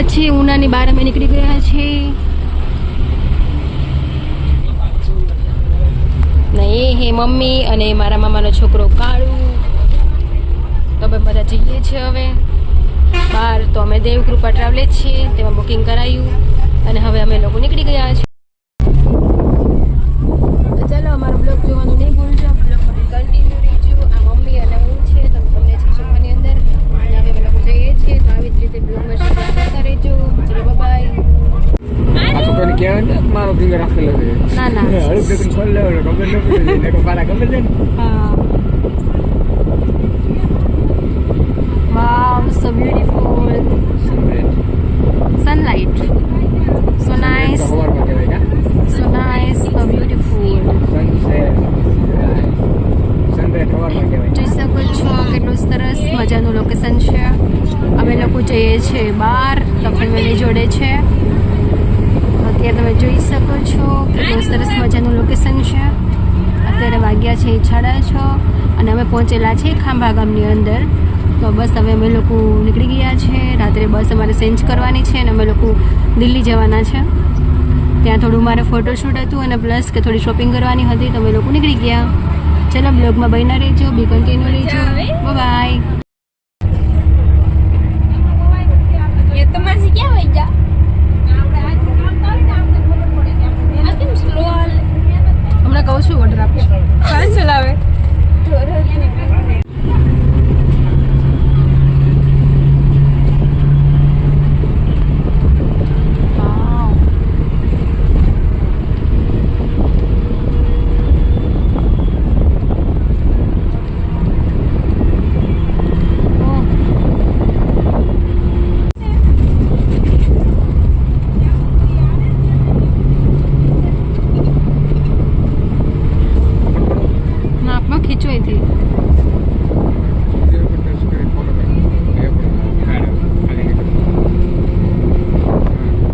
ગયા છીએ ઉનાની બહાર અમે નીકળી ગયા છીએ. નહીં હે મમ્મી અને મારા મામાનો છોકરો કાળુ. તો અમે બધા જઈએ છીએ હવે. બહાર તો અમે દેવકૃપા ટ્રાવેલ છીએ, તેમાં બુકિંગ કરાયું. અને હવે અમે લોકો નીકળી ગયા છીએ. ના હળું ભેગું ખોલી લેવાનું ખબર ન પડી ને તો પારા ખબર છે હા wow so beautiful sunlight so nice કા સો નાઇસ સો બ્યુટીફુલ જોઈ શકો છો કેટલું સરસ મજાનું લોકેશન છે અમે લોકો જઈએ છીએ બહાર તો ફેમિલી જોડે છે અત્યારે તમે જોઈ શકો છો કે બહુ સરસ મજાનું લોકેશન છે. અત્યારે વાગ્યા છે સાડા છ અને અમે પહોંચેલા છે ખાંભા ગામની અંદર. તો બસ હવે અમે લોકો નીકળી ગયા છે. રાત્રે બસ અમારે ચેન્જ કરવાની છે અને અમે લોકો દિલ્હી જવાના છે. ત્યાં થોડું મારે ફોટોશૂટ હતું અને પ્લસ કે થોડી શોપિંગ કરવાની હતી તો અમે લોકો નીકળી ગયા. ચલો બ્લોગમાં બન્યા રહેજો બી કન્ટિન્યુ રહેજો. બાય એ તમારે ક્યાં વહી જા આ કેમ સ્લો હાલે કહું છું ઓર્ડર આપો કોણ ચલાવે માપમાં ખીચો અહીંથી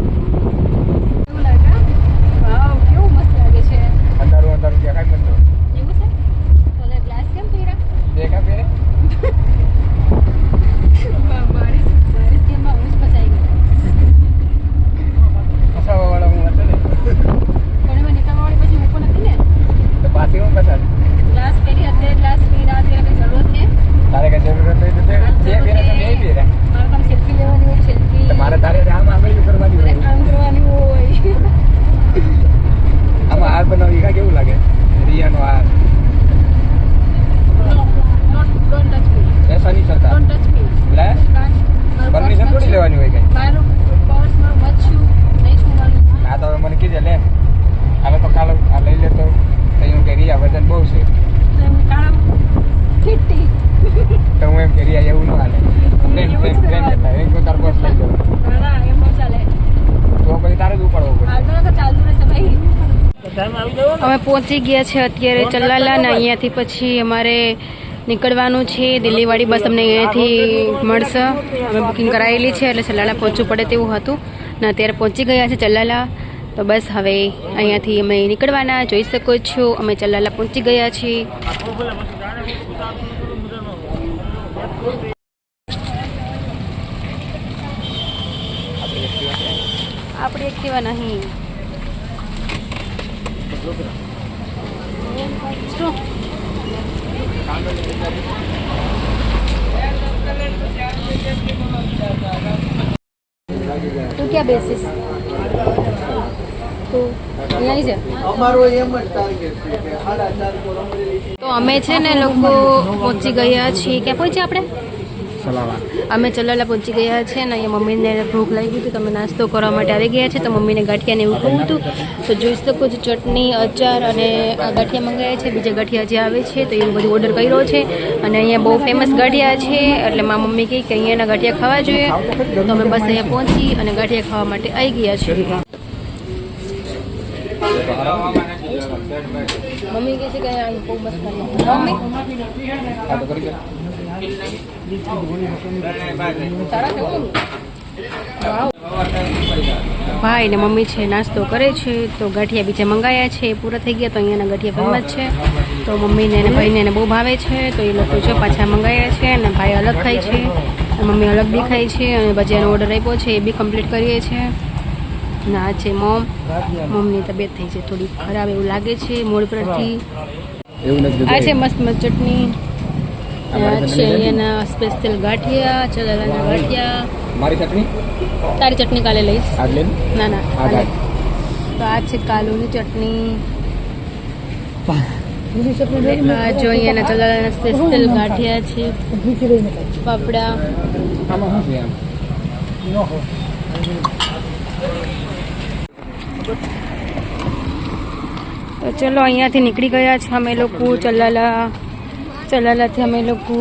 એવું લાગે વાવ કેવું મસ્ત લાગે છે અંધારું અંધારું દેખાય મને તો. એવું છે તો લે ગ્લાસ કેમ પહેર્યા દેખાય બે? બારીશ બારીશ કેમમાં હું જ ફસાઈ ગઈ ફસાવાવાળા હું હતો ને. પણ એમાં નીકળવાવાળી પછી મૂકો નથી ને તો પાછી હું ફસાડ. ગ્લાસ પહેરી અત્યારે ગ્લાસ પહેર્યા અત્યારે કઈ જરૂરત છે તારે કઈ જરૂરત હોય તો તે- જે પહેરે તો મેં પહેર્યા. મારે કામ સેલ્ફી લેવાની હોય સેલ્ફી તો મારે તારે આમ આગળ કરવાની મારે હોય આમ કરવાની હોય આમાં હાર બનાવી કા કેવું લાગે રિયાનો હાર ડોન્ટ ટચ મી એસા નહીં સરતા ડોન્ટ ટચ મી લે પરમિશન થોડી લેવાની હોય કઈ મારું પર્સ મારું બચ્ચું નહીં છોડવાનું આ તો હવે મને કીધે લે હાલે તો કાલે આ લઈ લે તો કહ્યું કે રિયા વજન બહુ છે કાળા ફિફ્ટી તો હું એમ કે રિયા એવું ન હાલે ફ્રેન્ડ હતા એક તાર બસ લઈ જાઉં કાળા એમ ન ચાલે. તો પછી તારે જ ઉપાડવો પડે. આગળ રહેશે ભાઈ. અમે પહોંચી ગયા છે અત્યારે ચલાલા ને અહીંયાથી પછી અમારે નીકળવાનું છે. દિલ્હીવાળી બસ અમને અહીંયાથી મળશે. અમે બુકિંગ કરાવેલી છે એટલે ચલાલા પહોંચવું પડે તેવું હતું. ને અત્યારે પહોંચી ગયા છે ચલ્લાલા. તો બસ હવે અહીંયાથી અમે નીકળવાના જોઈ શકો છો. અમે ચલાલા પહોંચી ગયા છીએ આપણી એક્ટિવા નહીં. તું ક્યાં બેસીસ તું અમારો એમ જ ટાર્ગેટ છે કે સાડા ચાર તો અમે છે ને લોકો પહોંચી ગયા છીએ. ક્યાં પહોંચ્યા આપણે? સલાવા અમે ચલાલા પહોંચી ગયા છે અને અહીંયા મમ્મીને ભૂખ લાગી હતી તમે નાસ્તો કરવા માટે આવી ગયા છે. તો મમ્મીને ગાંઠિયાને એવું કહ્યું હતું. તો જોઈ શકો છો ચટણી અચાર અને આ ગાંઠિયા મંગાવ્યા છે. બીજા ગાંઠિયા જે આવે છે તો એવું બધું ઓર્ડર કર્યો છે. અને અહીંયા બહુ ફેમસ ગાંઠિયા છે. એટલે મારા મમ્મી કહી કે અહીંયાના ગાંઠિયા ખાવા જોઈએ. તો અમે બસ અહીંયા પહોંચી અને ગાંઠિયા ખાવા માટે આવી ગયા છીએ. મમ્મી કહે છે કે બહુ મસ્ત મમ્મી? ભાઈ ને મમ્મી છે નાસ્તો કરે છે તો ગાંઠિયા બીજા મંગાયા છે એ પૂરા થઈ ગયા તો અહીંયાના ગાંઠિયા ફેમસ છે. તો મમ્મીને અને ભાઈને એને બહુ ભાવે છે તો એ લોકો જો પાછા મંગાયા છે અને ભાઈ અલગ ખાય છે. મમ્મી અલગ બી ખાય છે અને ભજીયાનો ઓર્ડર આપ્યો છે એ બી કમ્પ્લીટ કરીએ છીએ આ છે મોમ. મમની તબિયત થઈ છે થોડી ખરાબ એવું લાગે છે મૂળ પરથી આ છે મસ્ત મસ્ત ચટણી. છે અહીંયાના સ્પેશિયલ ગાંઠિયા ચલાલાના ગાંઠિયા. મારી ચટણી? તારી ચટણી કાલે લઈશ. આજ ના ના તો આ છે કાલુની ચટણી. જો અહીંયાના ચલાલાના સ્પેશિયલ ગાંઠિયા છે. પાપડા. તો ચલો અહીંયાથી નીકળી ગયા છે અમે લોકો ચલાલા. ચલાલાથી અમે લોકો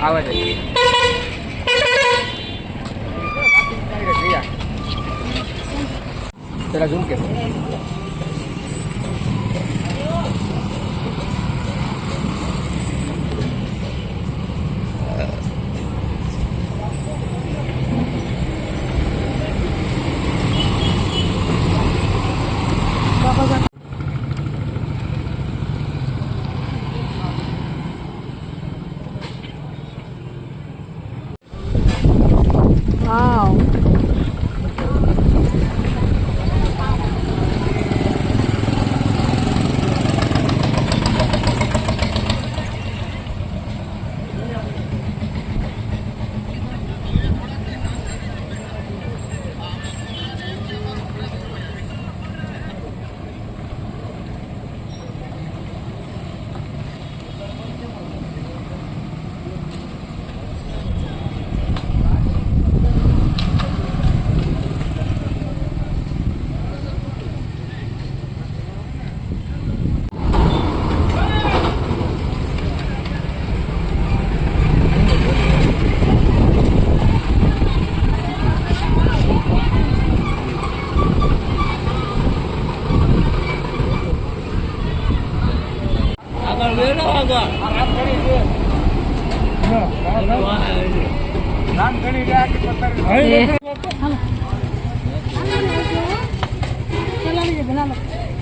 આવે જોઉં કે વાવ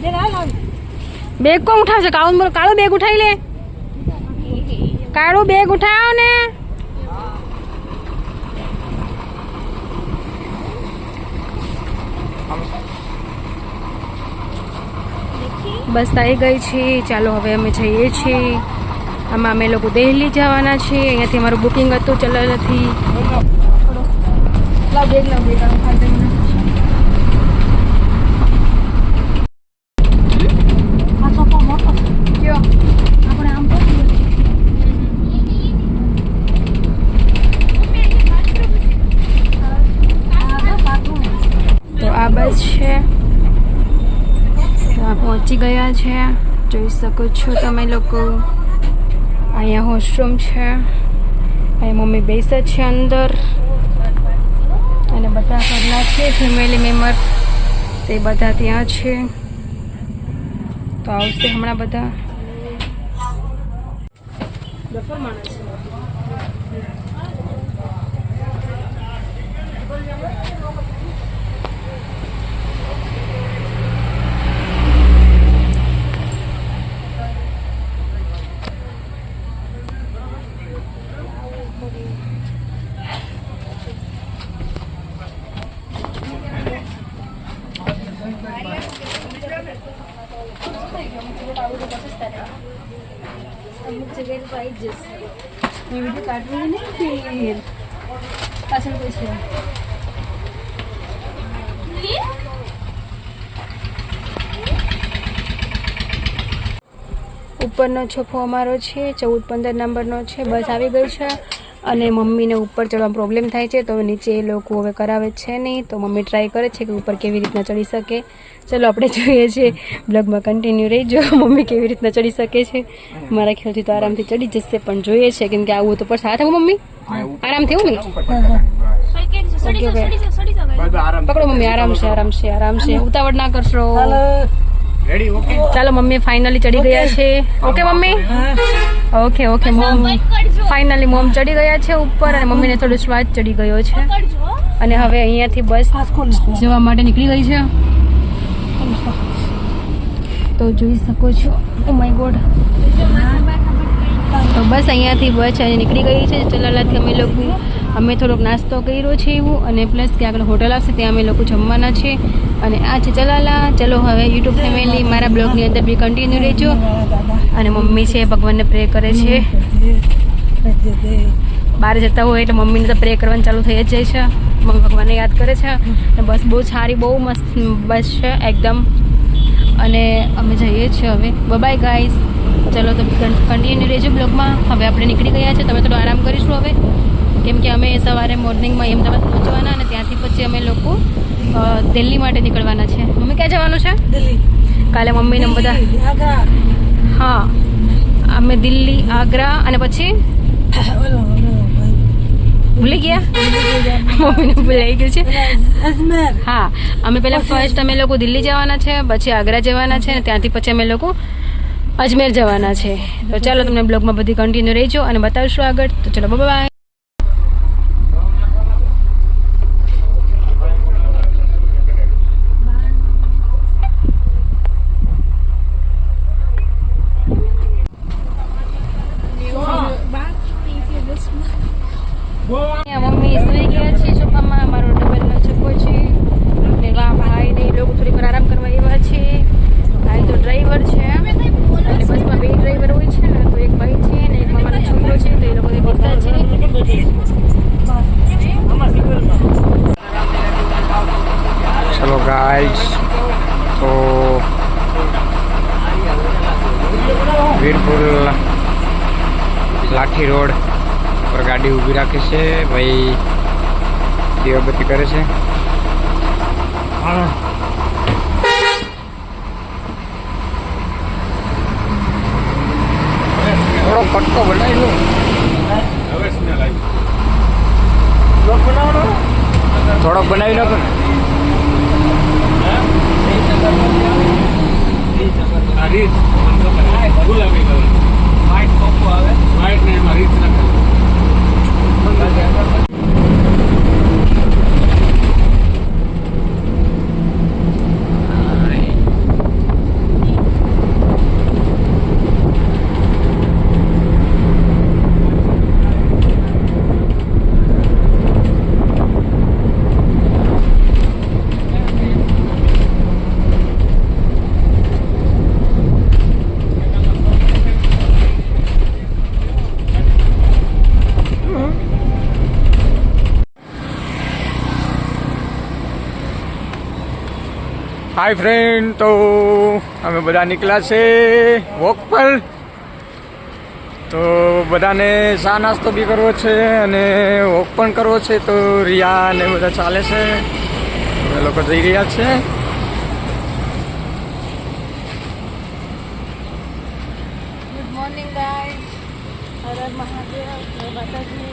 એ બેગ કોણ ઉઠાવશે? કાળું કાળું બેગ ઉઠાવી લે. કાળું બેગ ઉઠાવો ને. બસ આવી ગઈ છે ચાલો હવે અમે જઈએ છીએ. આમાં અમે લોકો દિલ્હી જવાના છીએ. અહીંયાથી અમારું બુકિંગ હતું ચલાલાથી તો આ બસ છે તો આ છે. જોઈ શકો છો તમે લોકો. અહીંયા વોશરૂમ છે. અહીંયા મમ્મી બેસે છે અંદર. અને બધા ઘરના છે ફેમિલી મેમ્બર તે બધા ત્યાં છે. તો આવશે હમણાં બધા. વીડિયો કાઢવી નહીં પાછળ કોઈ છે ઉપરનો છોફો અમારો છે, ચૌદ પંદર નંબરનો છે, બસ આવી ગઈ છે. અને મમ્મીને ઉપર ચડવામાં પ્રોબ્લેમ થાય છે તો નીચે એ લોકો હવે કરાવે છે નહીં. તો મમ્મી ટ્રાય કરે છે કે ઉપર કેવી રીતના ચડી શકે. ચલો આપણે જોઈએ છીએ બ્લોગમાં કન્ટિન્યુ રહીજો. મમ્મી કેવી રીતના ચડી શકે છે. મારા ખ્યાલથી તો આરામથી ચડી જશે પણ જોઈએ છે કેમ કે આવું તો પર સાથે મમ્મી? આરામથી એવું આરામ પકડો મમ્મી આરામ છે આરામ છે આરામ છે ઉતાવળ ના કરશો. ચાલો મમ્મી ફાઇનલી ચડી ગયા છે. Okay mummy? Okay okay mom finally mom ચડી ગયા છે ઉપર અને મમ્મીને થોડો શ્વાસ ચડી ગયો છે. અને હવે અહીંયાથી બસ જવા માટે નીકળી ગઈ છે. તો જોઈ શકો છો. ઓ માય ગોડ તો બસ અહીંયાથી બસ નીકળી ગઈ છે. ચલાલાથી અમે લોકો અમે થોડોક નાસ્તો કર્યો છે એવું અને પ્લસ કે આગળ હોટલ આવશે, ત્યાં અમે લોકો જમવાના છે. અને આ છે ચલાલા. ચલો હવે યુટ્યુબ ફેમિલી મારા બ્લોગની અંદર બી કન્ટિન્યુ રહેજો. અને મમ્મી છે ભગવાનને પ્રે કરે છે. બહાર જતા હોય એટલે મમ્મીને તો પ્રે કરવાનું ચાલુ થઈ જ જાય છે. મમ્મી ભગવાનને યાદ કરે છે. અને બસ બહુ સારી, બહુ મસ્ત બસ છે એકદમ. અને અમે જઈએ છીએ હવે. બબાય ગાઈઝ ચલો તો કન્ટિન્યુ રહેજો બ્લોગમાં. હવે આપણે નીકળી ગયા છે. તમે થોડો આરામ કરીશું હવે. કેમ કે અમે સવારે મોર્નિંગમાં અમદાવાદ પહોંચવાના અને ત્યાંથી પછી અમે લોકો દિલ્હી માટે નીકળવાના છે. મમ્મી ક્યાં જવાનું છે? કાલે મમ્મીને બધા હા. અમે દિલ્હી આગ્રા અને પછી? ભૂલી ગયા? મમ્મીને ભૂલાઈ ગયું છે. હા. અમે પહેલાં ફર્સ્ટ અમે લોકો દિલ્હી જવાના છે પછી આગ્રા જવાના છે અને ત્યાંથી પછી અમે લોકો અજમેર જવાના છે. તો ચાલો તમને બ્લોગમાં બધી કન્ટિન્યુ રહેજો અને બતાવશું આગળ. તો ચલો બાય મમ્મી સુઈ ગયા છે સોફામાં મારો ડબલનો છપ્પો છે અને વાહ ભાઈ ને એ લોકો થોડી વાર આરામ કરવા આવ્યા છે ભાઈ તો ડ્રાઈવર છે અને બસમાં બે ડ્રાઈવર હોય છે ને તો એક ભાઈ છે ને એક મામાનો છોકરો છે તો એ લોકો બેસતા છે ચલો ગાઈસ તો વીરપુર લાઠી રોડ પર ગાડી ઊભી રાખી છે. ભાઈ દીવાબત્તી કરે છે. થોડો કટકો બનાવી લો. થોડોક બનાવી નાખો ને હાય ફ્રેન્ડ તો અમે બધા નીકળ્યા છે વોક પર. તો બધાને ચા નાસ્તો બી કરવો છે અને વોક પણ કરવો છે. તો રિયા ને બધા ચાલે છે. એ લોકો જઈ રહ્યા છે. Good morning guys Har Mahadev Mataji.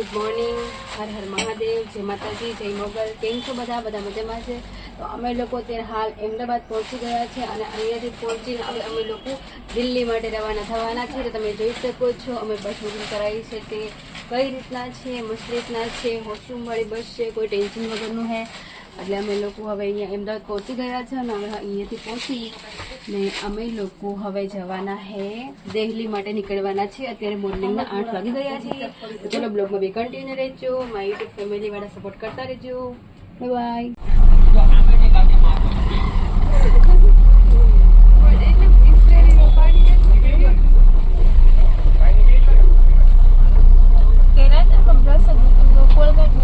Good morning, Har Har Mahadev, જય માતાજી, જય મોગલ. કેમ છો બધા? બધા મજામાં છે? તો અમે લોકો અત્યારે હાલ અમદાવાદ પહોંચી ગયા છે અને અહીંયાથી પહોંચીને હવે અમે લોકો દિલ્હી માટે રવાના થવાના છે. તો તમે જોઈ શકો છો, અમે બસ બુકિંગ કરાવી છે તે કઈ રીતના છે, મસ્ત રીતના છે હોશુમવાળી બસ છે, કોઈ ટેન્શન વગરનું હે. એટલે અમે લોકો હવે અહીંયા અમદાવાદ પહોંચી ગયા છે અને હવે અહીંયાથી પહોંચી ને અમે લોકો હવે જવાના હે દેહલી માટે નીકળવાના છે. અત્યારે મોર્નિંગના આઠ વાગી ગયા છે. ચલો બ્લોગમાં બી કન્ટિન્યુ રહેજો. મારી યુટ્યુબ ફેમિલી વાળા સપોર્ટ કરતા રહેજો. બાય ઓલું